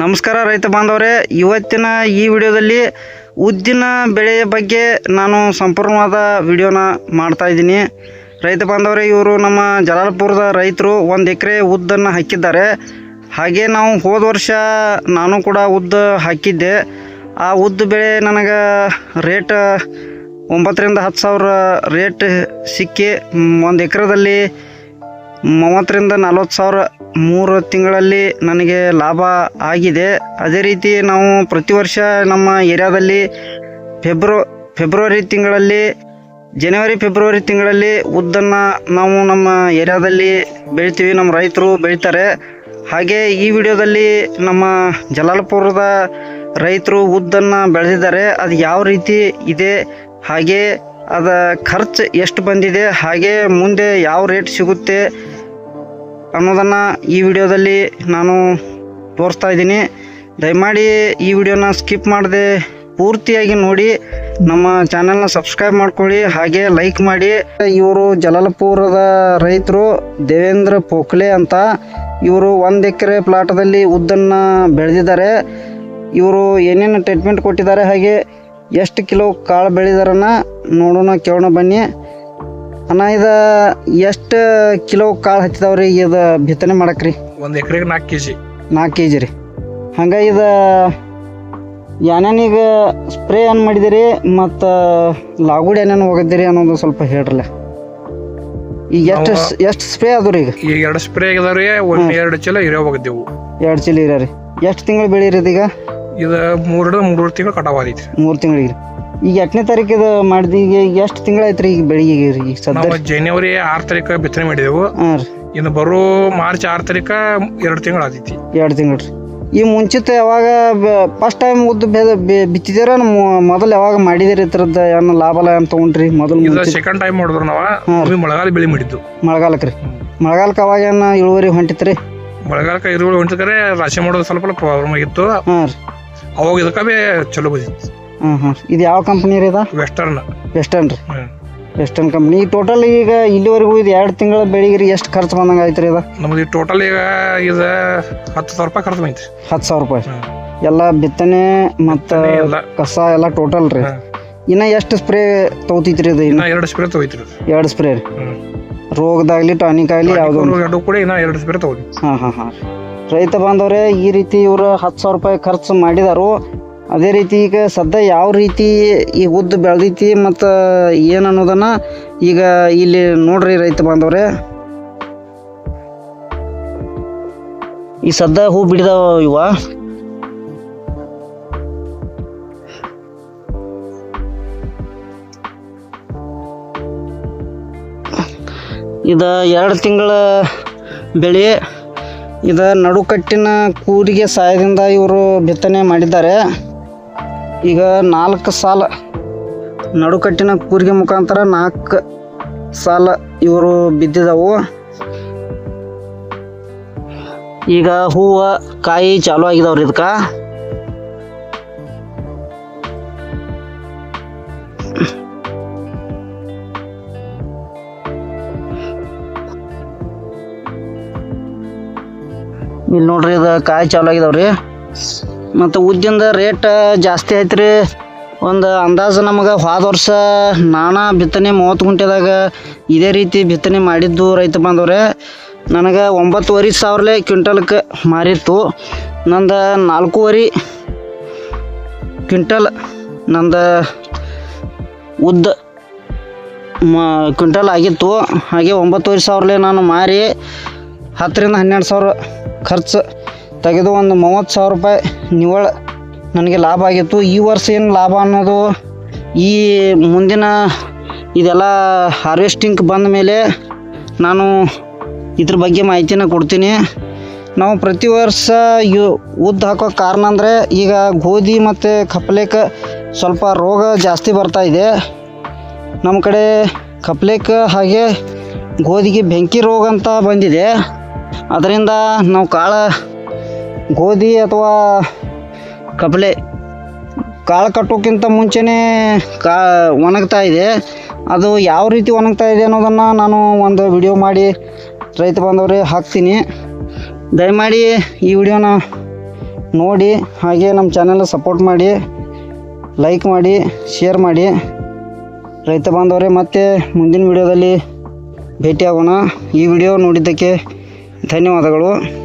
ನಮಸ್ಕಾರ ರೈತ ಬಾಂಧವರೇ. ಇವತ್ತಿನ ಈ ವಿಡಿಯೋದಲ್ಲಿ ಉದ್ದಿನ ಬೆಳೆಯ ಬಗ್ಗೆ ನಾನು ಸಂಪೂರ್ಣವಾದ ವಿಡಿಯೋನ ಮಾಡ್ತಾ ಇದ್ದೀನಿ. ರೈತ ಬಾಂಧವರೇ, ಇವರು ನಮ್ಮ ಜಲಾಲ್ಪುರದ ರೈತರು ಒಂದು ಎಕರೆ ಉದ್ದನ್ನು ಹಾಕಿದ್ದಾರೆ. ಹಾಗೆ ನಾವು ಹೋದ ವರ್ಷ ನಾನು ಕೂಡ ಉದ್ದು ಹಾಕಿದ್ದೆ. ಆ ಉದ್ದು ಬೆಳೆ ನನಗೆ ರೇಟ್ ಒಂಬತ್ತರಿಂದ ಹತ್ತು ಸಾವಿರ ರೇಟ್ ಸಿಕ್ಕಿ, ಒಂದು ಎಕರೆದಲ್ಲಿ ಮೂವತ್ತರಿಂದ ನಲ್ವತ್ತು ಸಾವಿರ ಮೂರು ತಿಂಗಳಲ್ಲಿ ನನಗೆ ಲಾಭ ಆಗಿದೆ. ಅದೇ ರೀತಿ ನಾವು ಪ್ರತಿ ವರ್ಷ ನಮ್ಮ ಏರಿಯಾದಲ್ಲಿ ಫೆಬ್ರು, ಫೆಬ್ರವರಿ ತಿಂಗಳಲ್ಲಿ, ಜನವರಿ, ಫೆಬ್ರವರಿ ತಿಂಗಳಲ್ಲಿ ಉದ್ದನ್ನು ನಾವು ನಮ್ಮ ಏರಿಯಾದಲ್ಲಿ ಬೆಳಿತೀವಿ. ನಮ್ಮ ರೈತರು ಬೆಳಿತಾರೆ. ಹಾಗೆ ಈ ವಿಡಿಯೋದಲ್ಲಿ ನಮ್ಮ ಜಲಾಲ್ಪುರದ ರೈತರು ಉದ್ದನ್ನು ಬೆಳೆದಿದ್ದಾರೆ. ಅದು ಯಾವ ರೀತಿ ಇದೆ? ಹಾಗೆ ಅದ ಖರ್ಚು ಎಷ್ಟು ಬಂದಿದೆ? ಹಾಗೆ ಮುಂದೆ ಯಾವ ರೇಟ್ ಸಿಗುತ್ತೆ? ಅನ್ನೋದನ್ನು ಈ ವಿಡಿಯೋದಲ್ಲಿ ನಾನು ತೋರಿಸ್ತಾ ಇದ್ದೀನಿ. ದಯಮಾಡಿ ಈ ವಿಡಿಯೋನ ಸ್ಕಿಪ್ ಮಾಡದೆ ಪೂರ್ತಿಯಾಗಿ ನೋಡಿ, ನಮ್ಮ ಚಾನೆಲ್ನ ಸಬ್ಸ್ಕ್ರೈಬ್ ಮಾಡ್ಕೊಳ್ಳಿ, ಹಾಗೆ ಲೈಕ್ ಮಾಡಿ. ಇವರು ಜಲಾಲ್ಪುರದ ರೈತರು ದೇವೇಂದ್ರ ಪೋಖ್ಲೆ ಅಂತ. ಇವರು ಒಂದು ಎಕರೆ ಪ್ಲಾಟದಲ್ಲಿ ಉದ್ದನ್ನು ಬೆಳೆದಿದ್ದಾರೆ. ಇವರು ಏನೇನು ಟ್ರೀಟ್ಮೆಂಟ್ ಕೊಟ್ಟಿದ್ದಾರೆ, ಹಾಗೆ ಎಷ್ಟು ಕಿಲೋ ಕಾಳು ಬೆಳೆದಾರನ್ನ ನೋಡೋಣ, ಕೇಳೋಣ ಬನ್ನಿ. ಅಣ್ಣ ಇದು ಎಷ್ಟು ಕಿಲೋ ಕಾಳು ಹತ್ತಿದಾವ್ರಿ ಇದು ಬಿತ್ತನೆ ಮಾಡಕ್ರಿ? ಒಂದು ಎಕರೆಗೆ ನಾಲ್ಕು ಕೆ ಜಿ ನಾಲ್ಕು ಕೆ ಜಿ ರೀ. ಹಂಗೆ ಇದು ಏನೇನೀಗ ಸ್ಪ್ರೇ ಏನು ಮಾಡಿದಿರಿ ಮತ್ತು ಲಾಗುಡಿ ಏನೇನು ಹೋಗಿದ್ದೀರಿ ಅನ್ನೋದು ಸ್ವಲ್ಪ ಹೇಳ್ರಲ್ಲ ಈಗ ಎಷ್ಟು ಎಷ್ಟು ಸ್ಪ್ರೇ ಅದು ರೀ ಈಗ? ಈಗ ಎರಡು ಸ್ಪ್ರೇ ಅದಾವ್ರಿ ಒಂದು ಎರಡು ಚೀಲ ಹಿರಿಯ ಹೋಗಿದ್ದೆವು. ಎರಡು ಚೀಲ ಇರ ರೀ. ಎಷ್ಟು ತಿಂಗಳು ಬೆಳೀರಿ ಇದೀಗ? ಈಗ ಇದು ಮೂರು ಮೂರು ತಿಂಗಳು ಕಟಾವ್ ಮೂರು ತಿಂಗಳಿಗೆ ಈಗ ಎಷ್ಟನೇ ತಾರೀಕು ಇದು ಮಾಡಿದ ಈಗ ಎಷ್ಟು ತಿಂಗಳಾಯ್ತು ರೀ ಈಗ ಬೆಳಿಗ್ಗೆ ರೀ ಈಗ ಸದ್ಯ ನಾವು ಜನವರಿ ಆರು ತಾರೀಕು ಬಿತ್ತನೆ ಮಾಡಿದೆವು. ಹಾಂ ರೀ. ಇನ್ನು ಬರೋ ಮಾರ್ಚ್ ಆರು ತಾರೀಕು ಎರಡು ತಿಂಗಳು ಆದೈತಿ. ಎರಡು ತಿಂಗಳು ರೀ. ಈ ಮುಂಚಿತ ಯಾವಾಗ ಫಸ್ಟ್ ಟೈಮ್ ಉದ್ದು ಬಿತ್ತಿದ್ದೀರ ಮೊದಲು ಯಾವಾಗ ಮಾಡಿದಿರಿ ಇತರದ ಏನ ಲಾಭ ಏನು ತೊಗೊಂಡ್ರಿ ಮೊದಲು ಸೆಕೆಂಡ್ ಟೈಮ್ ಮಾಡಿದ್ರು ನಾವು. ಮಳೆಗಾಲ ಬೆಳೆ ಮಾಡಿದ್ದು. ಮಳೆಗಾಲಕ್ಕೆ ರೀ. ಮಳೆಗಾಲಕ್ಕೆ ಅವಾಗ ಏನು ಇಳುವರಿ ಹೊಂಟಿತ್ರಿ? ಮಳೆಗಾಲಕ್ಕೆ ಇಳುವರಿ ಹೊಂಟಿದ್ರೆ ರಾಶಿ ಮಾಡೋದು ಸ್ವಲ್ಪ ಪ್ರಾಬ್ಲಮ್ ಆಗಿತ್ತು. ಹಾಂ ರೀ. ಅವಾಗ ಇದಕ್ಕೆ ಚಲೋ ಬಂದಿತ್ತು. ಹಾಂ ಹಾಂ ಇದು ಯಾವ ಕಂಪ್ನಿ ರೀ ಇದು? ವೆಸ್ಟರ್ನ್ ವೆಸ್ಟರ್ನ್ ರೀ. ವೆಸ್ಟರ್ನ್ ಕಂಪ್ನಿ ಈ ಟೋಟಲ್ ಈಗ ಇಲ್ಲಿವರೆಗೂ ಇದು ಎರಡು ತಿಂಗಳ ಬೆಳಿಗ್ಗೆ ರೀ ಎಷ್ಟು ಖರ್ಚು ಬಂದಂಗೆ ಆಯ್ತು ರೀ ಇದು? ನಮ್ದು ಟೋಟಲ್ ಈಗ ಇದು ಹತ್ತು ಸಾವಿರ ರೂಪಾಯಿ ಖರ್ಚು ಬಂತು ಹತ್ತು ಸಾವಿರ ರೂಪಾಯಿ. ಎಲ್ಲ ಬಿತ್ತನೆ ಮತ್ತು ಎಲ್ಲ. ಕಸ ಎಲ್ಲ ಟೋಟಲ್ ರೀ. ಇನ್ನ ಇನ್ನು ಎಷ್ಟು ಸ್ಪ್ರೇ ತಗೋತೈತ್ರಿ ಇದು ಇನ್ನು? ಇನ್ನ ಎರಡು ಸ್ಪ್ರೇ ಎರಡು ಸ್ಪ್ರೇ ರೀ. ರೋಗದಾಗ್ಲಿ ಟಾನಿಕ್ ಆಗಲಿ ಯಾವುದೋ ಒಂದು. ಎರಡು ಕೂಡ ಇನ್ನ ಎರಡು ಸ್ಪ್ರೇ ಹಾಂ ಹಾಂ ಹಾಂ. ರೈತ ಬಾಂಧವರೇ ಈ ರೀತಿ ಇವರು ಹತ್ತು ಸಾವಿರ ರೂಪಾಯಿ ಖರ್ಚು ಮಾಡಿದಾರು. ಅದೇ ರೀತಿ ಈಗ ಸದ್ಯ ಯಾವ ರೀತಿ ಈ ಉದ್ದು ಬೆಳೆದೈತಿ ಮತ್ತು ಏನು ಅನ್ನೋದನ್ನು ಈಗ ಇಲ್ಲಿ ನೋಡ್ರಿ ರೈತ ಬಾಂಧವರೇ. ಈ ಸದ್ಯ ಹೂ ಬಿಡಿದಾವ ಇವ. ಇದು ಎರಡು ತಿಂಗಳ ಬೆಳೆ, ಇದು ನಡುಕಟ್ಟಿನ ಕೂರಿಗೆ ಸಹಾಯದಿಂದ ಇವರು ಬಿತ್ತನೆ ಮಾಡಿದ್ದಾರೆ. ಈಗ ನಾಲ್ಕು ಸಾಲ. ನಡುಕಟ್ಟಿನ ಕೂರಿಗೆ ಮುಖಾಂತರ ನಾಲ್ಕು ಸಾಲ ಇವರು ಬಿದ್ದಿದವು. ಈಗ ಹೂವು, ಕಾಯಿ ಚಾಲು ಆಗಿದಾವ್ರಿ ಇದಕ್ಕೆ. ಇಲ್ಲಿ ನೋಡ್ರಿ, ಇದು ಕಾಯಿ ಚಾಲು ಆಗಿದಾವ್ರಿ. ಮತ್ತು ಉದ್ದಿಂದ ರೇಟ್ ಜಾಸ್ತಿ ಐತ್ರಿ. ಒಂದು ಅಂದಾಜು ನಮಗೆ ಹೋದ ವರ್ಷ ನಾನಾ ಬಿತ್ತನೆ ಮೂವತ್ತು ಗುಂಟೆದಾಗ ಇದೇ ರೀತಿ ಬಿತ್ತನೆ ಮಾಡಿದ್ದು ರೈತ ಬಂದವ್ರೆ ನನಗೆ ಒಂಬತ್ತುವರೆ ಸಾವಿರಲೆ ಕ್ವಿಂಟಲ್ಗೆ ಮಾರಿತ್ತು. ನಂದು ನಾಲ್ಕೂವರೆ ಕ್ವಿಂಟಲ್, ನಂದು ಉದ್ದ ಮ ಕ್ವಿಂಟಲ್ ಆಗಿತ್ತು. ಹಾಗೆ ಒಂಬತ್ತುವರೆ ಸಾವಿರಲೆ ನಾನು ಮಾರಿ ಹತ್ತರಿಂದ ಹನ್ನೆರಡು ಸಾವಿರ ಖರ್ಚು ತೆಗೆದು ಒಂದು ಮೂವತ್ತು ಸಾವಿರ ರೂಪಾಯಿ ನಿವ್ವಳ ನನಗೆ ಲಾಭ ಆಗಿತ್ತು. ಈ ವರ್ಷ ಏನು ಲಾಭ ಅನ್ನೋದು ಈ ಮುಂದಿನ ಇದೆಲ್ಲ ಹಾರ್ವೆಸ್ಟಿಂಗ್ ಬಂದ ಮೇಲೆ ನಾನು ಇದ್ರ ಬಗ್ಗೆ ಮಾಹಿತಿನ ಕೊಡ್ತೀನಿ. ನಾವು ಪ್ರತಿ ವರ್ಷ ಯು ಉದ್ದು ಹಾಕೋ ಕಾರಣ ಅಂದರೆ ಈಗ ಗೋಧಿ ಮತ್ತು ಕಪ್ಲೇಕ ಸ್ವಲ್ಪ ರೋಗ ಜಾಸ್ತಿ ಬರ್ತಾ ಇದೆ. ನಮ್ಮ ಕಡೆ ಕಪ್ಲೆಕ್ ಹಾಗೆ ಗೋಧಿಗೆ ಬೆಂಕಿ ರೋಗ ಅಂತ ಬಂದಿದೆ. ಅದರಿಂದ ನಾವು ಕಾಳು ಗೋಧಿ ಅಥವಾ ಕಪ್ಲೆ. ಕಾಳು ಕಟ್ಟೋಕ್ಕಿಂತ ಮುಂಚೆನೇ ಕಾ ಒಣಗ್ತಾ ಇದೆ. ಅದು ಯಾವ ರೀತಿ ಒಣಗ್ತಾ ಇದೆ ಅನ್ನೋದನ್ನು ನಾನು ಒಂದು ವಿಡಿಯೋ ಮಾಡಿ ರೈತ ಬಾಂಧವರಿಗೆ ಹಾಕ್ತೀನಿ. ದಯಮಾಡಿ ಈ ವಿಡಿಯೋನ ನೋಡಿ ಹಾಗೆ ನಮ್ಮ ಚಾನೆಲ್ ಸಪೋರ್ಟ್ ಮಾಡಿ ಲೈಕ್ ಮಾಡಿ ಶೇರ್ ಮಾಡಿ. ರೈತ ಬಾಂಧವರೇ ಮತ್ತೆ ಮುಂದಿನ ವಿಡಿಯೋದಲ್ಲಿ ಭೇಟಿಯಾಗೋಣ. ಈ ವಿಡಿಯೋ ನೋಡಿದ್ದಕ್ಕೆ ಧನ್ಯವಾದಗಳು.